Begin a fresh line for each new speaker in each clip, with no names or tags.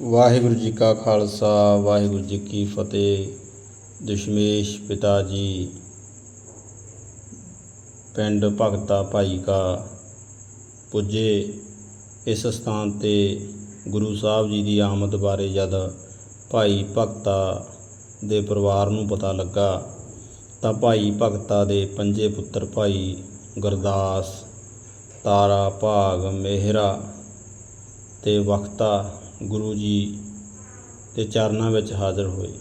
ਵਾਹਿਗੁਰੂ ਜੀ ਕਾ ਖਾਲਸਾ, ਵਾਹਿਗੁਰੂ ਜੀ ਕੀ ਫਤਿਹ। ਦਸ਼ਮੇਸ਼ ਪਿਤਾ ਜੀ, ਪਿੰਡ ਭਗਤਾ ਭਾਈ ਕਾ ਪੁੱਜੇ। ਇਸ ਸਥਾਨ ਤੇ ਗੁਰੂ ਸਾਹਿਬ ਜੀ ਦੀ ਆਮਦ ਬਾਰੇ ਜਦ ਭਾਈ ਭਗਤਾ ਦੇ ਪਰਿਵਾਰ ਨੂੰ ਪਤਾ ਲੱਗਾ, ਤਾਂ ਭਾਈ ਭਗਤਾ ਦੇ ਪੰਜੇ ਪੁੱਤਰ ਭਾਈ ਗੁਰਦਾਸ, ਤਾਰਾ, ਭਾਗ, ਮਿਹਰਾ ਤੇ ਵਖਤਾ ਗੁਰੂ ਜੀ ਦੇ ਚਰਨਾਂ ਵਿੱਚ ਹਾਜ਼ਰ ਹੋਏ।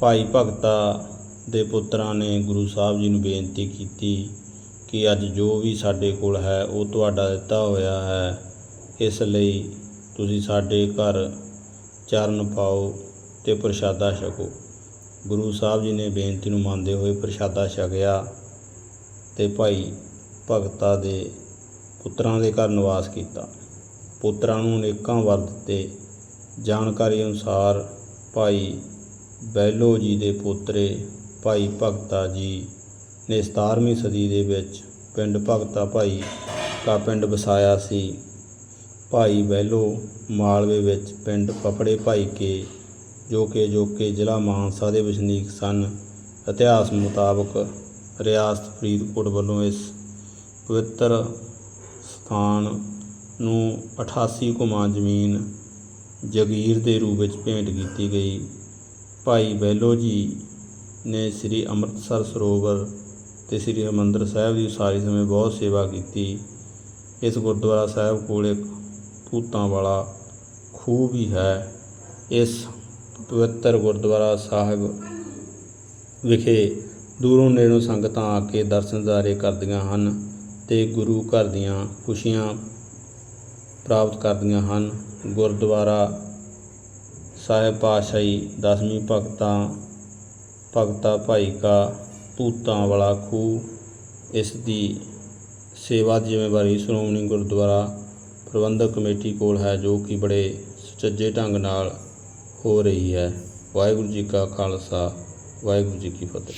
ਭਾਈ ਭਗਤਾ ਦੇ ਪੁੱਤਰਾਂ ਨੇ ਗੁਰੂ ਸਾਹਿਬ ਜੀ ਨੂੰ ਬੇਨਤੀ ਕੀਤੀ ਕਿ ਅੱਜ ਜੋ ਵੀ ਸਾਡੇ ਕੋਲ ਹੈ, ਉਹ ਤੁਹਾਡਾ ਦਿੱਤਾ ਹੋਇਆ ਹੈ। ਇਸ ਲਈ ਤੁਸੀਂ ਸਾਡੇ ਘਰ ਚਰਨ ਪਾਓ ਤੇ ਪ੍ਰਸ਼ਾਦਾ ਛਕੋ। ਗੁਰੂ ਸਾਹਿਬ ਜੀ ਨੇ ਬੇਨਤੀ ਨੂੰ ਮੰਨਦੇ ਹੋਏ ਪ੍ਰਸ਼ਾਦਾ ਛਕਿਆ ਤੇ ਭਾਈ ਭਗਤਾ ਦੇ ਪੁੱਤਰਾਂ ਦੇ ਘਰ ਨਿਵਾਸ ਕੀਤਾ। ਪੁੱਤਰਾਂ ਨੂੰ ਅਨੇਕਾਂ ਵਰ ਦਿੱਤੇ। ਜਾਣਕਾਰੀ ਅਨੁਸਾਰ ਭਾਈ ਬੈਲੋ ਜੀ ਦੇ ਪੋਤਰੇ ਭਾਈ ਭਗਤਾ ਜੀ ਨੇ 17ਵੀਂ ਸਦੀ ਦੇ ਵਿੱਚ ਪਿੰਡ ਭਗਤਾ ਭਾਈ ਕਾ ਪਿੰਡ ਵਸਾਇਆ ਸੀ। ਭਾਈ ਬਹਿਲੋ ਮਾਲਵੇ ਵਿੱਚ ਪਿੰਡ ਪਪੜੇ ਭਾਈ ਕੇ ਜੋ ਕਿ ਜੋ ਕਿ ਜ਼ਿਲ੍ਹਾ ਮਾਨਸਾ ਦੇ ਵਸਨੀਕ ਸਨ। ਇਤਿਹਾਸ ਮੁਤਾਬਕ ਰਿਆਸਤ ਫਰੀਦਕੋਟ ਵੱਲੋਂ ਇਸ ਪਵਿੱਤਰ ਸਥਾਨ ਨੂੰ 88 ਕੁਮਾਂ ਜ਼ਮੀਨ ਜਗੀਰ ਦੇ ਰੂਪ ਵਿੱਚ ਭੇਂਟ ਕੀਤੀ ਗਈ। ਭਾਈ ਬੈਲੋ ਜੀ ਨੇ ਸ੍ਰੀ ਅੰਮ੍ਰਿਤਸਰ ਸਰੋਵਰ ਤੇ ਸ੍ਰੀ ਹਰਿਮੰਦਰ ਸਾਹਿਬ ਦੀ ਉਸਾਰੀ ਸਮੇਂ ਬਹੁਤ ਸੇਵਾ ਕੀਤੀ। ਇਸ ਗੁਰਦੁਆਰਾ ਸਾਹਿਬ ਕੋਲ ਇੱਕ ਭੂਤਾਂ ਵਾਲਾ ਖੂਹ ਵੀ ਹੈ। ਇਸ ਪਵਿੱਤਰ ਗੁਰਦੁਆਰਾ ਸਾਹਿਬ ਵਿਖੇ ਦੂਰੋਂ ਨੇੜੋਂ ਸੰਗਤਾਂ ਆ ਕੇ ਦਰਸ਼ਨ ਦਿਦਾਰੇ ਕਰਦੀਆਂ ਹਨ ਤੇ ਗੁਰੂ ਘਰ ਦੀਆਂ ਖੁਸ਼ੀਆਂ ਪ੍ਰਾਪਤ ਕਰਦੀਆਂ ਹਨ। ਗੁਰਦੁਆਰਾ ਸਾਹਿਬ ਪਾਤਸ਼ਾਹੀ, ਦਸਵੀਂ ਭਗਤਾਂ, ਭਗਤਾ ਭਾਈ ਕਾ ਭੂਤਾਂ ਵਾਲਾ ਖੂਹ। ਇਸ ਦੀ ਸੇਵਾ ਜ਼ਿੰਮੇਵਾਰੀ ਸ਼੍ਰੋਮਣੀ ਗੁਰਦੁਆਰਾ ਪ੍ਰਬੰਧਕ ਕਮੇਟੀ ਕੋਲ ਹੈ, ਜੋ ਕਿ ਬੜੇ ਸੁਚੱਜੇ ਢੰਗ ਨਾਲ ਹੋ ਰਹੀ ਹੈ। ਵਾਹਿਗੁਰੂ ਜੀ ਕਾ ਖਾਲਸਾ, ਵਾਹਿਗੁਰੂ ਜੀ ਕੀ ਫਤਿਹ।